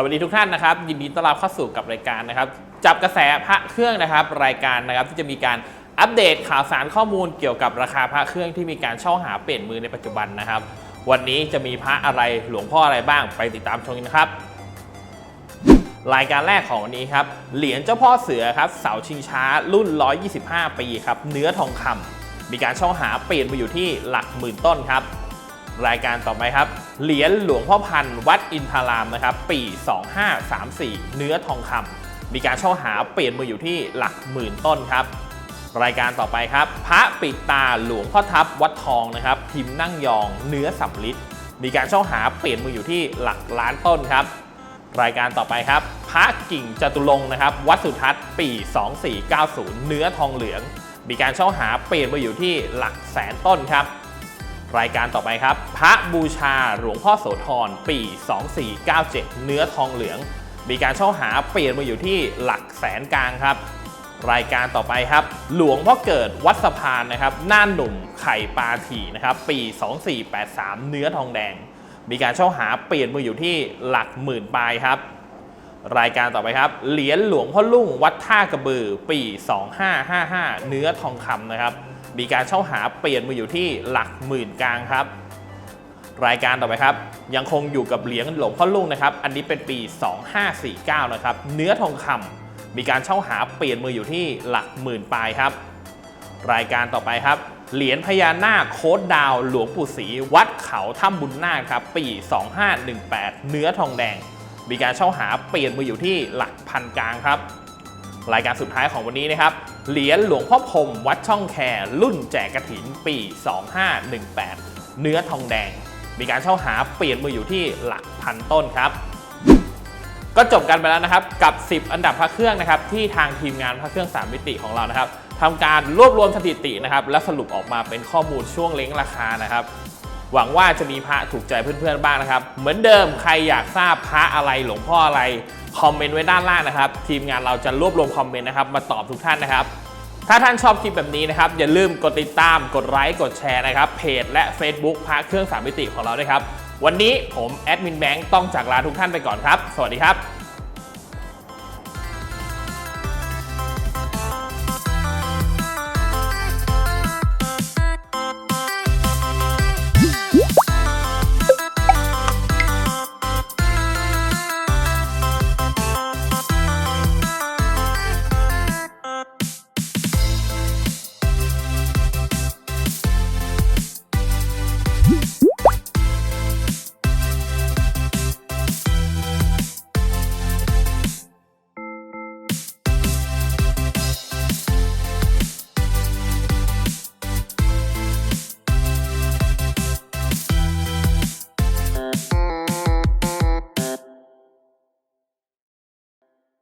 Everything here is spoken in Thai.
สวัสดีทุกท่านนะครับ ยินดีต้อนรับเข้าสู่กับรายการนะครับ จับกระแสพระเครื่องนะครับ รายการนะครับที่จะมีการอัปเดตข่าวสารข้อมูลเกี่ยวกับราคาพระเครื่องที่มีการเช่าหาเปลี่ยนมือในปัจจุบันนะครับ วันนี้จะมีพระอะไรหลวงพ่ออะไรบ้างไปติดตามชมกันนะครับ รายการแรกของวันนี้ครับเหรียญเจ้าพ่อเสือครับเสาชิงช้ารุ่น 125 ปีครับเนื้อทองคำมีการเช่าหาเปลี่ยนมาอยู่ที่หลักหมื่นต้นครับ รายการต่อไปครับ เหรียญหลวงพ่อพันวัดอินทารามนะครับ ปี 2534 เนื้อทองคำมีการเช่าหาเปลี่ยนมาออยู่ที่หลักหมื่นต้นครับ รายการต่อไปครับ พระปิดตาหลวงพ่อทับวัดทองนะครับ พิมพ์นั่งยองเนื้อสำลิดมีการเช่าหาเปลี่ยนมืออยู่ที่หลักล้านต้นครับ รายการต่อไปครับ พระกิ่งจตุรงนะครับ วัดสุทัศน์ปี 2490 เนื้อทองเหลือง มีการเช่าหาเปลี่ยนมาอยู่ที่หลักแสนต้นครับ รายการต่อไปครับ พระบูชาหลวงพ่อโสธรปี 2497 เนื้อทองเหลือง มีการเช่าหาเปลี่ยนมาอยู่ที่หลักแสนกลางครับ รายการต่อไปครับ หลวงพ่อเกิดวัดสะพานนะครับน้านหนุ่มไข่ปลาถี่นะครับปี 2483 เนื้อทองแดง มีการเช่าหาเปลี่ยนมืออยู่ที่หลักหมื่นปลายครับ รายการต่อไปครับ เหรียญหลวงพ่อลุ่งวัดท่ากระบือปี 2555 เนื้อทองคำนะครับ มีการเช่าหาเปลี่ยนมืออยู่ที่หลักหมื่นกลางครับ รายการต่อไปครับ ยังคงอยู่กับเหรียญหลวงพ่อลุ่งนะครับ อันนี้เป็นปี 2549 นะครับ เนื้อทองคำมีการเช่าหาเปลี่ยนมืออยู่ที่หลักหมื่นปลายครับ รายการต่อไปครับเหรียญพญานาคโค้ดดาวหลวงปู่ศรีวัดเขาถ้ำบุญนาคครับ ปี 2518 เนื้อทองแดง มีการเช่าหาเปลี่ยนมืออยู่ที่หลักพันกลางครับ รายการสุดท้ายของวันนี้นะครับ เหรียญหลวงพ่อพรมวัดช่องแครุ่นแจกกระถินปี 2518 เนื้อทองแดง มีการเช่าหาเปลี่ยนมืออยู่ที่หลักพันต้นครับ ก็จบกันไปแล้วนะครับกับ 10 อันดับพระเครื่องนะครับที่ทางทีมงานพระเครื่อง3มิติของเรานะครับทำการรวบรวมสถิตินะครับและสรุปออกมาเป็นข้อมูลช่วงเล้งราคานะครับ หวังว่าจะมีพระถูกใจเพื่อนๆบ้างนะครับ เหมือนเดิมใครอยากทราบพระอะไรหลวงพ่ออะไรคอมเมนต์ไว้ด้านล่างนะครับ ทีมงานเราจะรวบรวมคอมเมนต์นะครับมาตอบทุกท่านนะครับ ถ้าท่านชอบคลิปแบบนี้นะครับ อย่าลืมกดติดตามกดไลค์กดแชร์นะครับเพจและ Facebook พระเครื่องสามมิติของเราด้วยครับวันนี้ผมแอดมินแบงค์ต้องจากลาทุกท่านไปก่อนครับ สวัสดีครับ